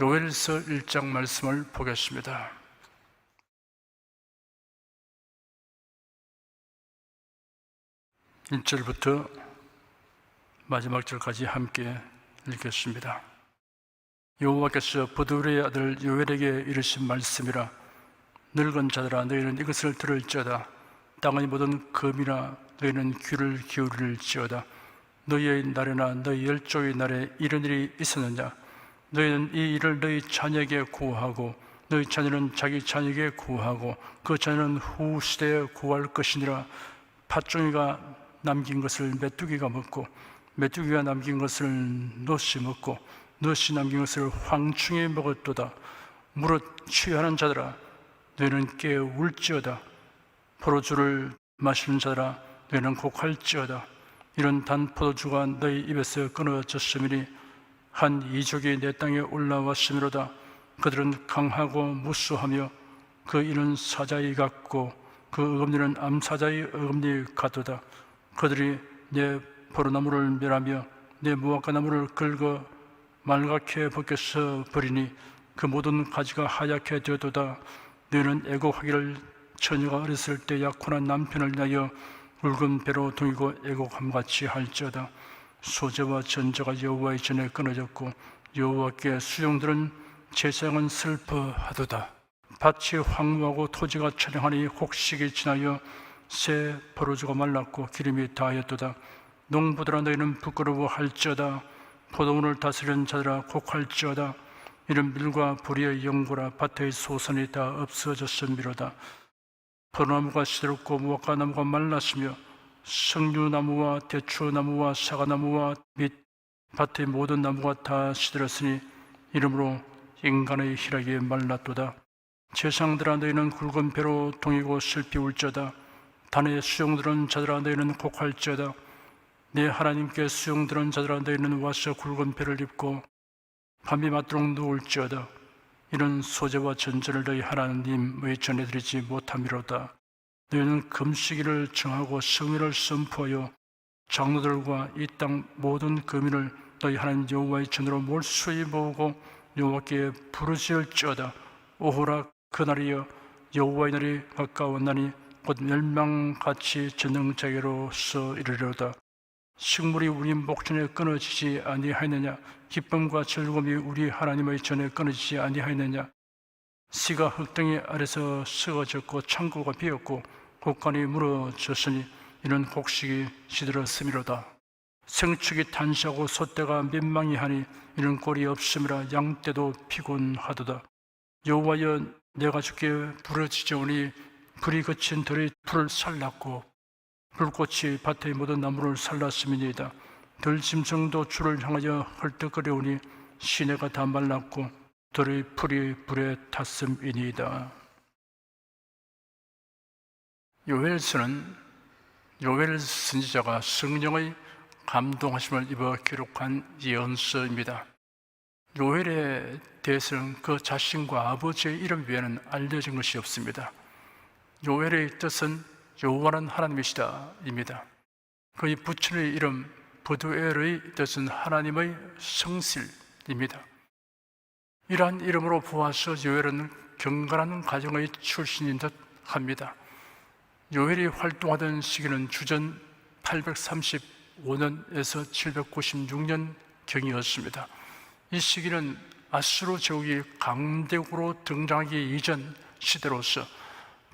요엘서 1장 말씀을 보겠습니다. 1절부터 마지막 절까지 함께 읽겠습니다. 여호와께서 부두리의 아들 요엘에게 이르신 말씀이라 늙은 자들아 너희는 이것을 들을지어다 땅의 모든 금이나 너희는 귀를 기울일지어다 너희의 날에나 너희 열조의 날에 이런 일이 있었느냐 너희는 이 일을 너희 자녀에게 구하고 너희 자녀는 자기 자녀에게 구하고 그 자녀는 후 시대에 구할 것이니라. 팥종이가 남긴 것을 메뚜기가 먹고 메뚜기가 남긴 것을 노시 먹고 노시 남긴 것을 황충이 먹었도다. 무릇 취하는 자들아 너희는 깨 울지어다. 포도주를 마시는 자들아 너희는 곡할지어다. 이런 단 포도주가 너희 입에서 끊어졌음이니 한 이족이 내 땅에 올라왔음이로다. 그들은 강하고 무수하며 그 이는 사자의 같고 그 어금니는 암사자의 어금니 같도다. 그들이 내 포도나무를 멸하며 내 무화과 나무를 긁어 말갛게 벗겨서 버리니 그 모든 가지가 하얗게 되었도다. 너는 애곡하기를 처녀가 어렸을 때 약혼한 남편을 위하여 붉은 배로 동이고 애곡함같이 할지어다 소재와 전제가 여호와의 전에 끊어졌고 여호와께 수용들은 제사장은 슬퍼하도다. 밭이 황무하고 토지가 촬영하니 혹식이 지나여 새 버러지가 말랐고 기름이 다하였도다. 농부들아 너희는 부끄러워할지어다. 포도원을 다스리는 자들아 곡할지어다. 이런 밀과 불의 영구라 밭의 소선이 다 없어졌음이로다. 포도나무가 시들었고 무화과 나무가 말랐으며 석류나무와 대추나무와 사과나무와 및 밭의 모든 나무가 다 시들었으니 이러므로 인간의 희락이 말랐도다. 제상들아 너희는 굵은 배로 동이고 슬피 울지어다. 단의 수용들은 자들아 너희는 곡할지어다. 내 하나님께 수용들은 자들아 너희는 와서 굵은 배를 입고 밤이 맞도록 누울지어다. 이런 소재와 전제를 너희 하나님의 전해드리지 못함이로다 너희는 금식일을 정하고 성일을 선포하여 장로들과 이 땅 모든 금인을 너희 하나님 여호와의 전으로 몰수히 모으고 여호와께 부르짖을지어다. 오호라 그날이여 여호와의 날이 가까웠나니 곧 멸망같이 전능자에로서 이르려다. 식물이 우리 목전에 끊어지지 아니하였느냐? 기쁨과 즐거움이 우리 하나님의 전에 끊어지지 아니하였느냐? 씨가 흙덩이 아래서 썩어졌고 창고가 비었고 곡간이 무너졌으니 이는 곡식이 시들었음이로다. 생축이 탄시하고 소떼가 민망이하니 이는 꼴이 없음이라 양떼도 피곤하도다. 여호와여 내가 주께 부르짖으오니 불이 그친 들의 풀을 살랐고 불꽃이 밭의 모든 나무를 살랐음이니이다. 들짐승도 주를 향하여 헐떡거려오니 시내가 다 말랐고 들의 풀이 불에 탔음이니이다 요엘서는 요엘 선지자가 성령의 감동하심을 입어 기록한 예언서입니다. 요엘에 대해서는 그 자신과 아버지의 이름 외에는 알려진 것이 없습니다. 요엘의 뜻은 여호와는 하나님이시다입니다. 그의 부친의 이름 부두엘의 뜻은 하나님의 성실입니다. 이러한 이름으로 보아서 요엘은 경건한 가정의 출신인 듯 합니다. 요엘이 활동하던 시기는 주전 835년에서 796년 경이었습니다. 이 시기는 아수르 제국이 강대국으로 등장하기 이전 시대로서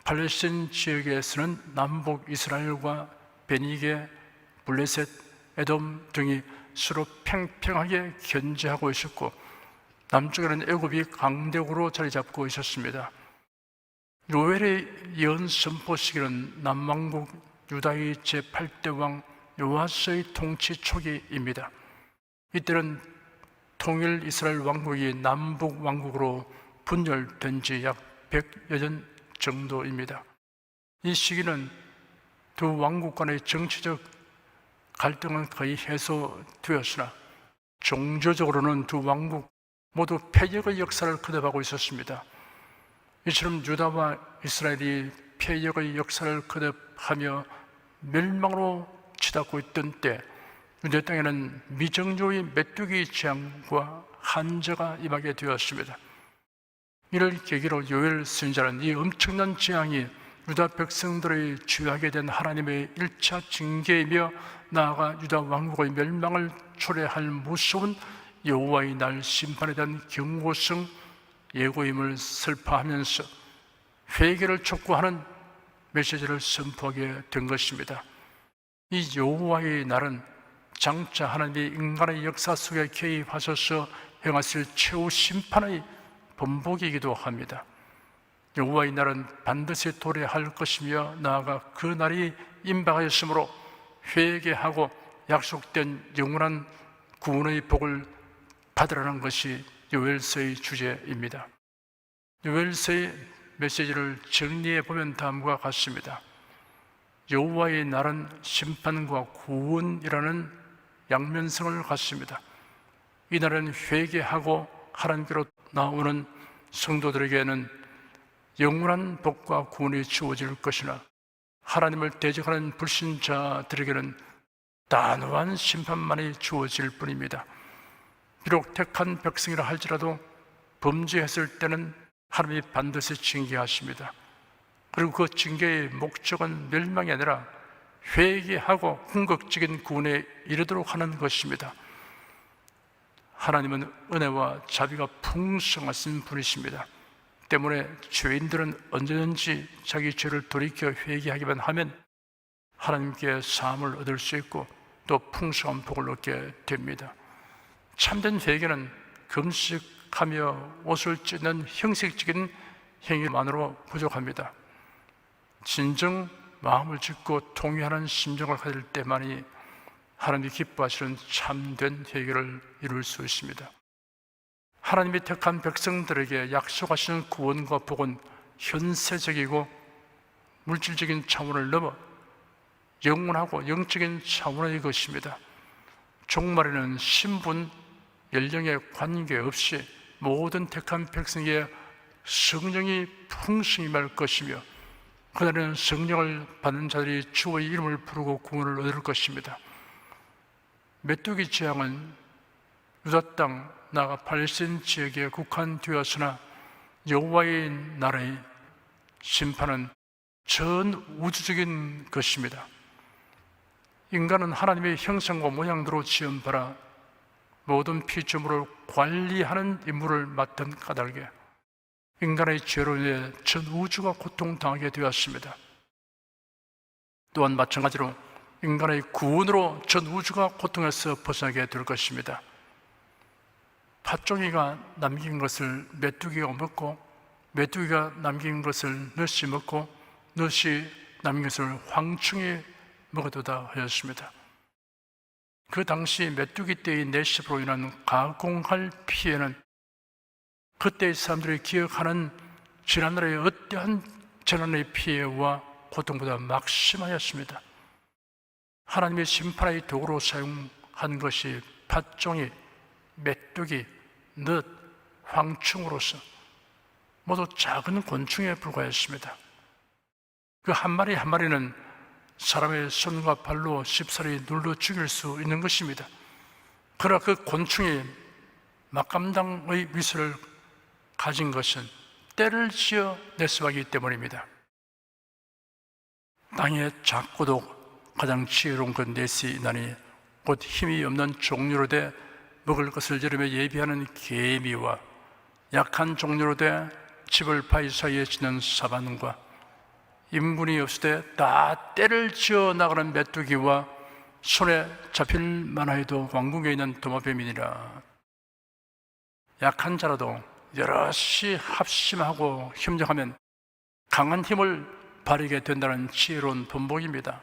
팔레스틴 지역에서는 남북 이스라엘과 베니게, 블레셋, 에돔 등이 서로 팽팽하게 견제하고 있었고 남쪽에는 애굽이 강대국으로 자리 잡고 있었습니다. 요엘의 예언 선포 시기는 남왕국 유다의 제8대 왕 요아스의 통치 초기입니다. 이때는 통일 이스라엘 왕국이 남북 왕국으로 분열된 지 약 100여 년 정도입니다. 이 시기는 두 왕국 간의 정치적 갈등은 거의 해소되었으나 종교적으로는 두 왕국 모두 폐역의 역사를 거듭하고 있었습니다. 이처럼 유다와 이스라엘이 폐역의 역사를 거듭하며 멸망으로 치닫고 있던 때 유대 땅에는 미정조의 메뚜기 재앙과 한저가 임하게 되었습니다. 이를 계기로 요엘 선지자는 이 엄청난 재앙이 유다 백성들의 죄하게 된 하나님의 일차 징계이며 나아가 유다 왕국의 멸망을 초래할 무서운 여호와의 날 심판에 대한 경고성 예고임을 설파하면서 회개를 촉구하는 메시지를 선포하게 된 것입니다. 이 여호와의 날은 장차 하나님이 인간의 역사 속에 개입하셔서 행하실 최후 심판의 본복이기도 합니다. 여호와의 날은 반드시 도래할 것이며 나아가 그 날이 임박하였으므로 회개하고 약속된 영원한 구원의 복을 받으라는 것이 요엘서의 주제입니다. 요엘서의 메시지를 정리해 보면 다음과 같습니다. 여호와의 날은 심판과 구원이라는 양면성을 갖습니다. 이 날은 회개하고 하나님께로 나오는 성도들에게는 영원한 복과 구원이 주어질 것이나 하나님을 대적하는 불신자들에게는 단호한 심판만이 주어질 뿐입니다. 비록 택한 백성이라 할지라도 범죄했을 때는 하나님이 반드시 징계하십니다. 그리고 그 징계의 목적은 멸망이 아니라 회개하고 궁극적인 구원에 이르도록 하는 것입니다. 하나님은 은혜와 자비가 풍성하신 분이십니다. 때문에 죄인들은 언제든지 자기 죄를 돌이켜 회개하기만 하면 하나님께 사함을 얻을 수 있고 또 풍성한 복을 얻게 됩니다. 참된 회개는 금식하며 옷을 찢는 형식적인 행위만으로 부족합니다. 진정 마음을 짓고 통회하는 심정을 가질 때만이 하나님이 기뻐하시는 참된 회개를 이룰 수 있습니다. 하나님이 택한 백성들에게 약속하시는 구원과 복은 현세적이고 물질적인 차원을 넘어 영원하고 영적인 차원의 것입니다. 종말에는 신분, 연령에 관계없이 모든 택한 백성에게 성령이 풍성히 말 것이며 그날에는 성령을 받는 자들이 주의 이름을 부르고 구원을 얻을 것입니다. 메뚜기 재앙은 유다 땅 나가 팔레스틴 지역에 국한되었으나 여호와의 나라의 심판은 전 우주적인 것입니다. 인간은 하나님의 형상과 모양대로 지은 바라 모든 피조물을 관리하는 임무를 맡은 까닭에 인간의 죄로 인해 전 우주가 고통당하게 되었습니다. 또한 마찬가지로 인간의 구원으로 전 우주가 고통에서 벗어나게 될 것입니다. 팥종이가 남긴 것을 메뚜기가 먹고 메뚜기가 남긴 것을 넛이 먹고 넛이 남긴 것을 황충이 먹어도다 하였습니다. 그 당시 메뚜기 때의 내십으로 인한 가공할 피해는 그때의 사람들이 기억하는 지난날의 어떠한 재난의 피해와 고통보다 막심하였습니다. 하나님의 심판의 도구로 사용한 것이 팥종이, 메뚜기, 넛, 황충으로서 모두 작은 곤충에 불과했습니다. 그 한 마리 한 마리는 사람의 손과 발로 쉽사리 눌러 죽일 수 있는 것입니다. 그러나 그 곤충이 막감당의 미소를 가진 것은 때를 지어 내수하기 때문입니다. 땅에 작고도 가장 지혜로운 그 내시나니 곧 힘이 없는 종류로 돼 먹을 것을 여름에 예비하는 개미와 약한 종류로 돼 집을 바위 사이에 지는 사반과 인분이 없을 때 다 때를 지어 나가는 메뚜기와 손에 잡힐 만하여도 왕궁에 있는 도마뱀이니라 약한 자라도 여럿이 합심하고 협력하면 강한 힘을 발휘게 된다는 지혜로운 본복입니다.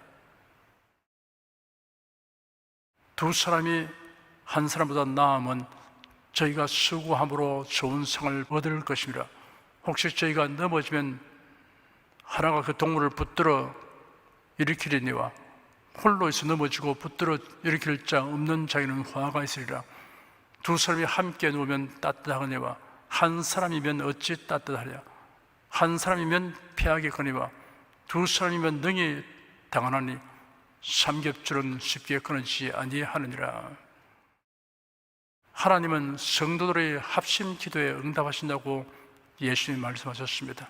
두 사람이 한 사람보다 나으면 저희가 수고함으로 좋은 상을 얻을 것입니다. 혹시 저희가 넘어지면 하나가 그 동물을 붙들어 일으키리니와 홀로 있어 넘어지고 붙들어 일으킬 자 없는 자에는 화가 있으리라. 두 사람이 함께 누우면 따뜻하거니와 한 사람이면 어찌 따뜻하랴. 한 사람이면 피하겠거니와 두 사람이면 능히 당하나니 삼겹줄은 쉽게 끊어지지 아니하느니라. 하나님은 성도들의 합심 기도에 응답하신다고 예수님이 말씀하셨습니다.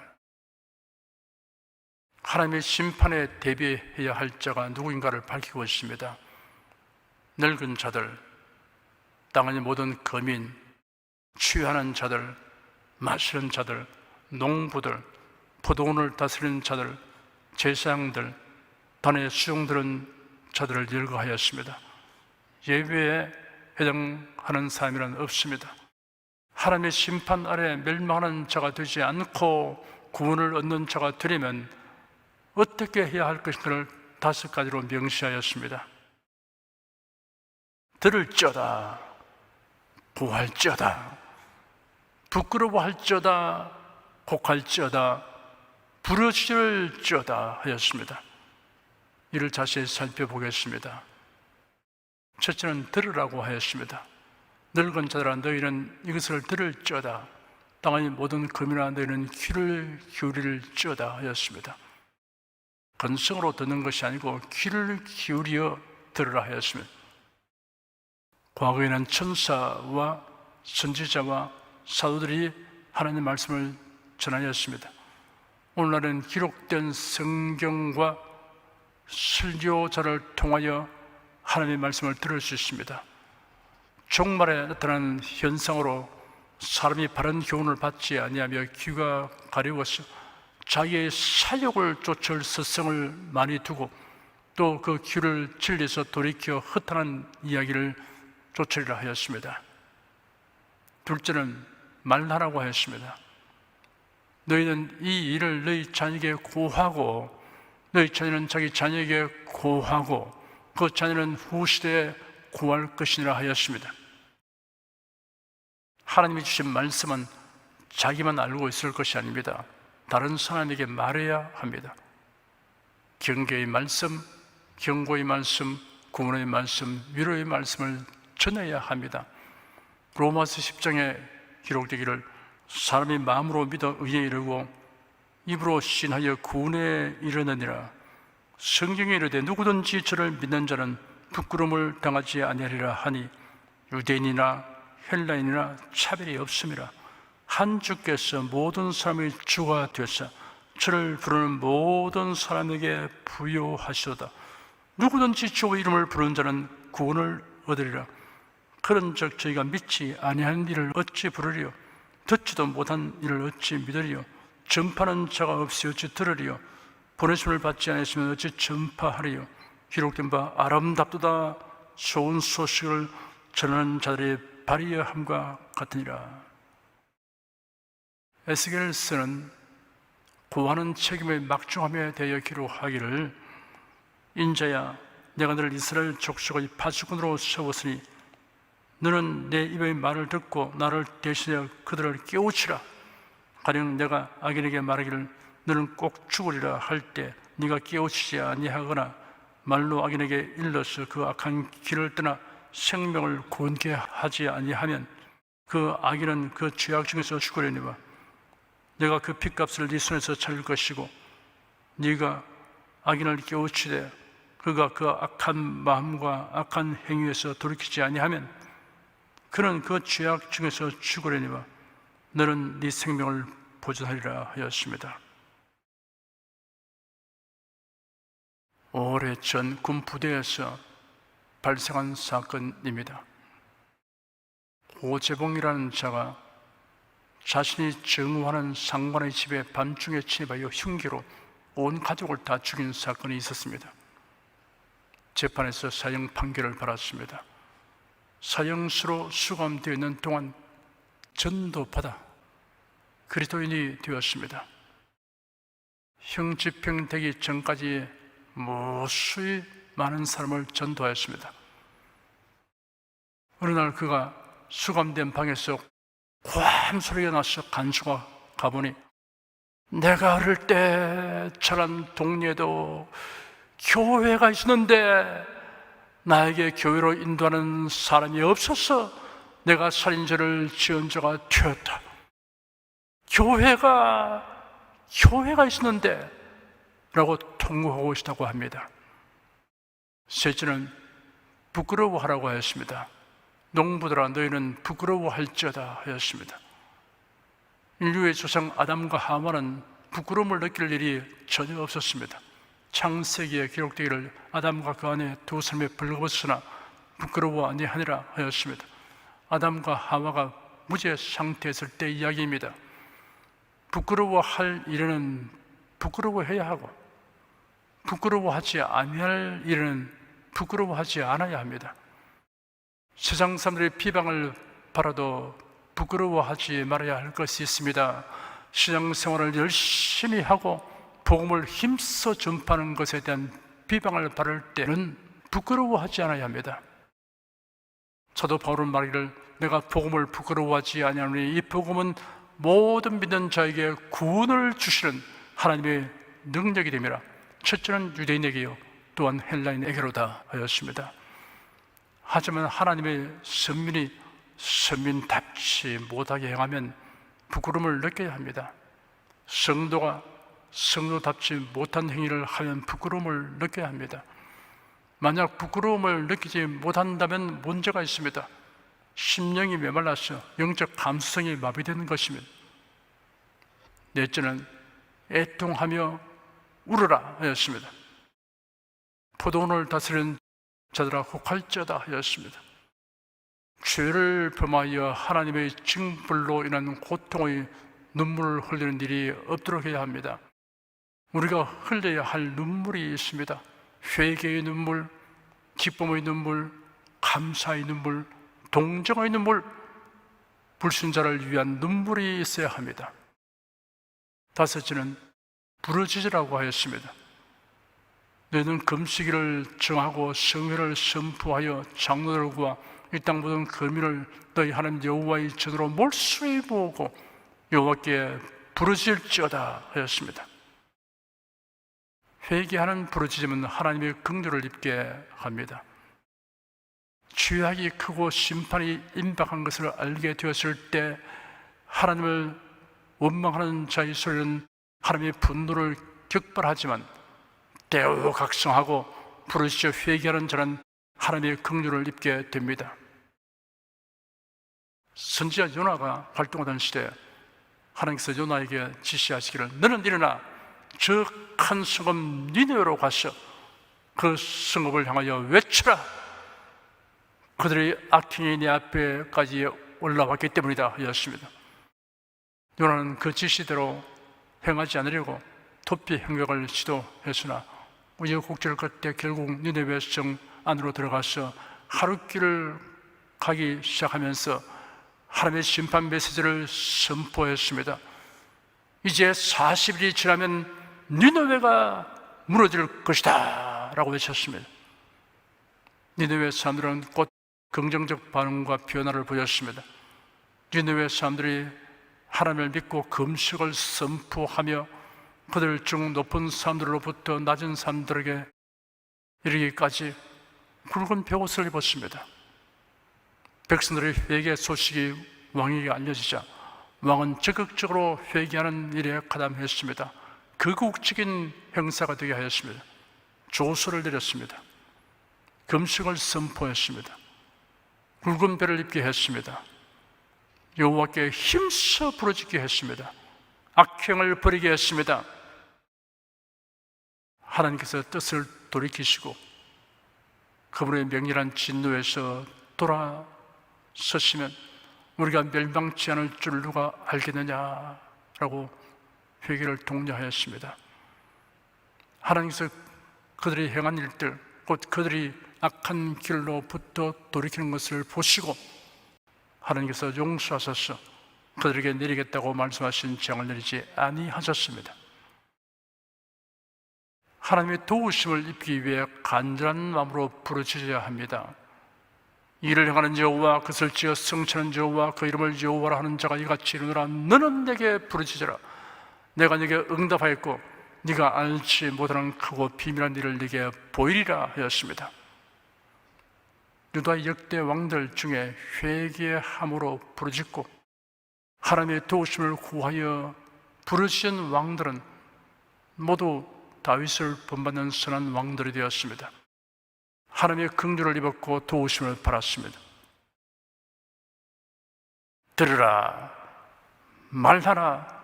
하나님의 심판에 대비해야 할 자가 누구인가를 밝히고 있습니다. 늙은 자들, 땅의 모든 거민, 취하는 자들, 마시는 자들, 농부들, 포도원을 다스리는 자들, 제사장들, 단에 수용들은 자들을 열거하였습니다. 예배에 해당하는 사람이란 없습니다. 하나님의 심판 아래 멸망하는 자가 되지 않고 구원을 얻는 자가 되려면 어떻게 해야 할 것인가를 다섯 가지로 명시하였습니다. 들을지어다, 구할지어다, 부끄러워할지어다, 곡할지어다, 부르짖을지어다 하였습니다. 이를 자세히 살펴보겠습니다. 첫째는 들으라고 하였습니다. 늙은 자들아 너희는 이것을 들을지어다. 땅의 모든 금이나 너희는 귀를 기울일지어다 하였습니다. 건성으로 듣는 것이 아니고 귀를 기울여 들으라 하였습니다. 과거에는 천사와 선지자와 사도들이 하나님의 말씀을 전하였습니다. 오늘날은 기록된 성경과 설교자를 통하여 하나님의 말씀을 들을 수 있습니다. 종말에 나타나는 현상으로 사람이 바른 교훈을 받지 아니하며 귀가 가려워서 자기의 사욕을 쫓을 스승을 많이 두고 또그 귀를 진리에서 돌이켜 흩어난 이야기를 쫓으리라 하였습니다. 둘째는 말하라고 하였습니다. 너희는 이 일을 너희 자녀에게 고하고 너희 자녀는 자기 자녀에게 고하고 그 자녀는 후시대에 고할 것이니라 하였습니다. 하나님이 주신 말씀은 자기만 알고 있을 것이 아닙니다. 다른 사람에게 말해야 합니다. 경계의 말씀, 경고의 말씀, 구원의 말씀, 위로의 말씀을 전해야 합니다. 로마서 10장에 기록되기를 사람이 마음으로 믿어 의에 이르고 입으로 신하여 구원에 이르느니라. 성경에 이르되 누구든지 저를 믿는 자는 부끄러움을 당하지 아니하리라 하니 유대인이나 헬라인이나 차별이 없음이라. 한 주께서 모든 사람의 주가 되사 저를 부르는 모든 사람에게 부여하시도다. 누구든지 주의 이름을 부르는 자는 구원을 얻으리라. 그런즉 저희가 믿지 아니하는 일을 어찌 부르리요? 듣지도 못한 일을 어찌 믿으리요? 전파하는 자가 없이 어찌 들으리요? 보내심을 받지 않았으면 어찌 전파하리요? 기록된 바 아름답도다 좋은 소식을 전하는 자들의 발휘함과 같으니라. 에스겔스는 고하는 책임의 막중함에 대하여 기록하기를 인자야 내가 너를 이스라엘 족속의 파수꾼으로 세웠으니 너는 내 입의 말을 듣고 나를 대신하여 그들을 깨우치라. 가령 내가 악인에게 말하기를 너는 꼭 죽으리라 할 때 네가 깨우치지 아니하거나 말로 악인에게 일러서 그 악한 길을 떠나 생명을 구원케 하지 아니하면 그 악인은 그 죄악 중에서 죽으려니와 내가 그 핏값을 네 손에서 찾을 것이고 네가 악인을 깨우치되 그가 그 악한 마음과 악한 행위에서 돌이키지 아니하면 그는 그 죄악 중에서 죽으려니와 너는 네 생명을 보존하리라 하였습니다. 오래전 군 부대에서 발생한 사건입니다. 오재봉이라는 자가 자신이 정우하는 상관의 집에 밤중에 침입하여 흉기로 온 가족을 다 죽인 사건이 있었습니다. 재판에서 사형 판결을 받았습니다. 사형수로 수감되어 있는 동안 전도받아 그리스도인이 되었습니다. 형 집행되기 전까지 무수히 많은 사람을 전도하였습니다. 어느 날 그가 수감된 방에서 고함 소리가 나서 간수가 가보니 내가 어릴 때 저런 동네에도 교회가 있었는데 나에게 교회로 인도하는 사람이 없어서 내가 살인죄를 지은 자가 되었다. 교회가 교회가 있었는데 라고 통곡하고 있다고 합니다. 셋째는 부끄러워하라고 하였습니다. 농부들아 너희는 부끄러워할지어다 하였습니다. 인류의 조상 아담과 하마는 부끄러움을 느낄 일이 전혀 없었습니다. 창세기에 기록되기를 아담과 그 안에 두 사람이 벌거벗으나 부끄러워 아니하니라 하였습니다. 아담과 하마가 무죄 상태였을 때 이야기입니다. 부끄러워할 일에는 부끄러워해야 하고 부끄러워하지 아니할 일에는 부끄러워하지 않아야 합니다. 세상 사람들의 비방을 바라도 부끄러워하지 말아야 할 것이 있습니다. 신앙 생활을 열심히 하고 복음을 힘써 전파하는 것에 대한 비방을 받을 때는 부끄러워하지 않아야 합니다. 저도 바울은 말하기를 내가 복음을 부끄러워하지 아니하노니 이 복음은 모든 믿는 자에게 구원을 주시는 하나님의 능력이 됨이라. 첫째는 유대인에게요, 또한 헬라인에게로다 하였습니다. 하지만 하나님의 선민이 선민답지 못하게 행하면 부끄러움을 느껴야 합니다. 성도가 성도답지 못한 행위를 하면 부끄러움을 느껴야 합니다. 만약 부끄러움을 느끼지 못한다면 문제가 있습니다. 심령이 메말라서 영적 감수성이 마비되는 것입니다. 넷째는 애통하며 울어라 하였습니다. 포도원을 다스리는 자들아 혹할지어다 하였습니다. 죄를 범하여 하나님의 징벌로 인한 고통의 눈물을 흘리는 일이 없도록 해야 합니다. 우리가 흘려야 할 눈물이 있습니다. 회개의 눈물, 기쁨의 눈물, 감사의 눈물, 동정의 눈물, 불순자를 위한 눈물이 있어야 합니다. 다섯째는 부르짖으라고 하였습니다. 너희는 금식일을 정하고 성회를 선포하여 장로들과 이 땅 모든 거민을 너희 하나님 여호와의 전으로 몰수해 보고 여호와께 부르짖을지어다 하였습니다. 회개하는 부르짖음은 하나님의 긍휼을 입게 합니다. 죄악이 크고 심판이 임박한 것을 알게 되었을 때 하나님을 원망하는 자의 소리는 하나님의 분노를 격발하지만 대우 각성하고 부르짖어 회개하는 자는 하나님의 긍휼을 입게 됩니다. 선지자 요나가 활동하던 시대 하나님께서 요나에게 지시하시기를 너는 일어나 저 큰 성읍 니네로 가서 그 성읍을 향하여 외치라 그들의 악행이 내 앞에까지 올라왔기 때문이다 하였습니다. 요나는 그 지시대로 행하지 않으려고 도피 행각을 시도했으나 우여곡절을 끝에 결국 니네베 성 안으로 들어가서 하루 길을 가기 시작하면서 하나님의 심판 메시지를 선포했습니다. 이제 40일이 지나면 니느웨가 무너질 것이다 라고 외쳤습니다. 니느웨 사람들은 곧 긍정적 반응과 변화를 보였습니다. 니느웨 사람들이 하나님을 믿고 금식을 선포하며 그들 중 높은 사람들로부터 낮은 사람들에게 이르기까지 굵은 벽옷을 입었습니다. 백성들의 회개 소식이 왕에게 알려지자 왕은 적극적으로 회개하는 일에 가담했습니다. 극우적인 행사가 되게 하였습니다. 조서를 내렸습니다. 금식을 선포했습니다. 굵은 배를 입게 했습니다. 여호와께 힘써 부르짖게 했습니다. 악행을 버리게 했습니다. 하나님께서 뜻을 돌이키시고 그분의 명렬한 진노에서 돌아서시면 우리가 멸망치 않을 줄 누가 알겠느냐라고 회개를 독려하였습니다. 하나님께서 그들이 행한 일들, 곧 그들이 악한 길로부터 돌이키는 것을 보시고 하나님께서 용서하셔서 그들에게 내리겠다고 말씀하신 재앙을 내리지 아니하셨습니다. 하나님의 도우심을 입기 위해 간절한 마음으로 부르짖어야 합니다. 이를 행하는 여호와 그것을 지어 성취하는 여호와 그 이름을 여호와라 하는 자가 이같이 이르노라. 너는 내게 부르짖으라. 내가 네게 응답하였고 네가 알지 못하는 크고 비밀한 일을 네게 보이리라 하였습니다. 유다 역대 왕들 중에 회개함으로 부르짖고 하나님의 도우심을 구하여 부르짖은 왕들은 모두 다윗을 본받는 선한 왕들이 되었습니다 하나님의 긍휼을 입었고 도우심을 받았습니다. 들으라, 말하라,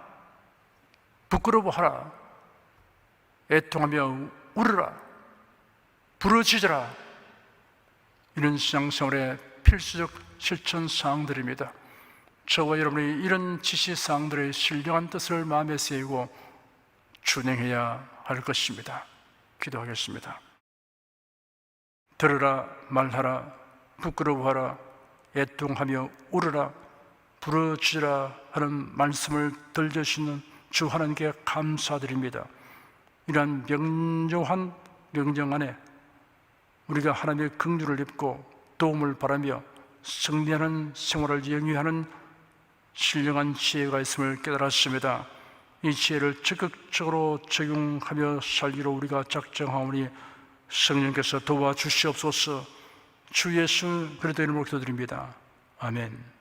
부끄러워하라, 애통하며 울으라, 부르짖으라. 이런 신앙생활의 필수적 실천 사항들입니다. 저와 여러분이 이런 지시 사항들의 신령한 뜻을 마음에 새기고 준행해야 할 것입니다. 기도하겠습니다. 들으라 말하라 부끄러워하라 애통하며 울으라 부르짖으라 하는 말씀을 들려주시는 주 하나님께 감사드립니다. 이러한 명료한 명령 안에 우리가 하나님의 긍휼을 입고 도움을 바라며 승리하는 생활을 영위하는 신령한 지혜가 있음을 깨달았습니다. 이 지혜를 적극적으로 적용하며 살기로 우리가 작정하오니 성령께서 도와주시옵소서 주 예수 그리스도 이름으로 기도드립니다. 아멘.